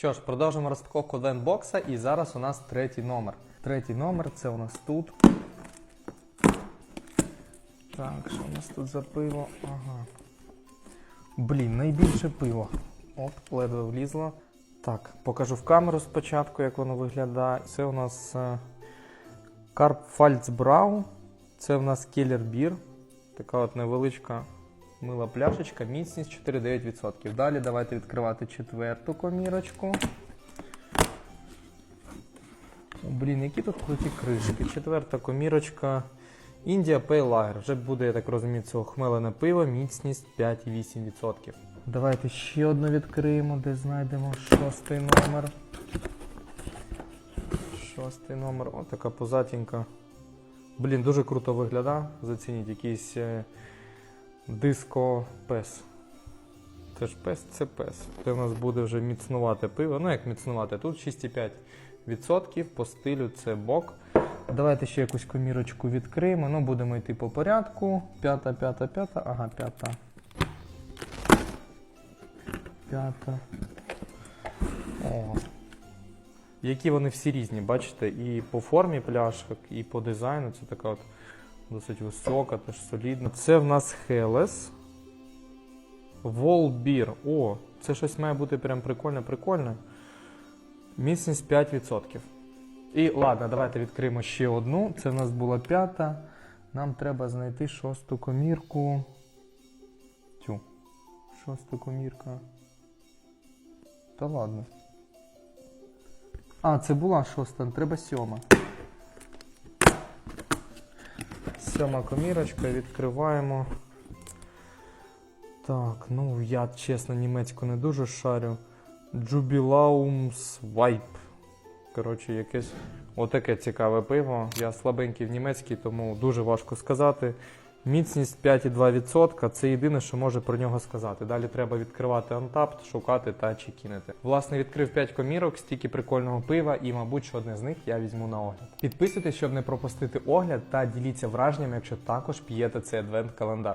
Що ж, продовжимо розпаковку ленбокса, і зараз у нас третій номер. Третій номер це у нас тут. Так, що у нас тут за пиво? Ага. Блін, найбільше пиво. Оп, ледве влізло. Так, покажу в камеру спочатку, як воно виглядає. Це у нас е, Карп Фальцбрау. Це у нас Келлер Бір. Така от невеличка мила пляшечка, міцність 4,9%. Далі давайте відкривати четверту комірочку. Блін, які тут круті кришки. Четверта комірочка. Індія Pale Lager. Вже буде, я так розумію, цього хмелене пиво, міцність 5,8%. Давайте ще одну відкриємо, де знайдемо шостий номер. Шостий номер. О, така позатінька. Блін, дуже круто виглядає. Зацініть якийсь е, диско пес. Це ж пес, це пес. Це в нас буде вже міцнувати пиво. Ну як міцнувати? Тут 6,5%. По стилю це бок. Давайте ще якусь комірочку відкриємо. Ну, будемо йти по порядку. П'ята, п'ята, п'ята. Ага, п'ята. П'ята. О. Які вони всі різні, бачите, і по формі пляшок, і по дизайну. Це така от досить висока, теж солідна. Це в нас Хелес. Волбір. О, це щось має бути прям прикольне, прикольне. Міцність 5%. І ладно, давайте відкриємо ще одну. Це в нас була п'ята. Нам треба знайти шосту комірку. Тю. Шоста комірка. Та ладно. А, це була шоста, треба сьома. Сьома комірочка, відкриваємо. Так, ну я чесно німецьку не дуже шарю. Jubilaum Swipe. Коротше, якесь отаке цікаве пиво. Я слабенький в німецькій, тому дуже важко сказати. Міцність 5,2% це єдине, що може про нього сказати. Далі треба відкривати антапт, шукати та чекінити. Власне, відкрив 5 комірок, стільки прикольного пива, і, мабуть, що одне з них я візьму на огляд. Підписуйтесь, щоб не пропустити огляд, та діліться враженнями, якщо також п'єте цей адвент-календар.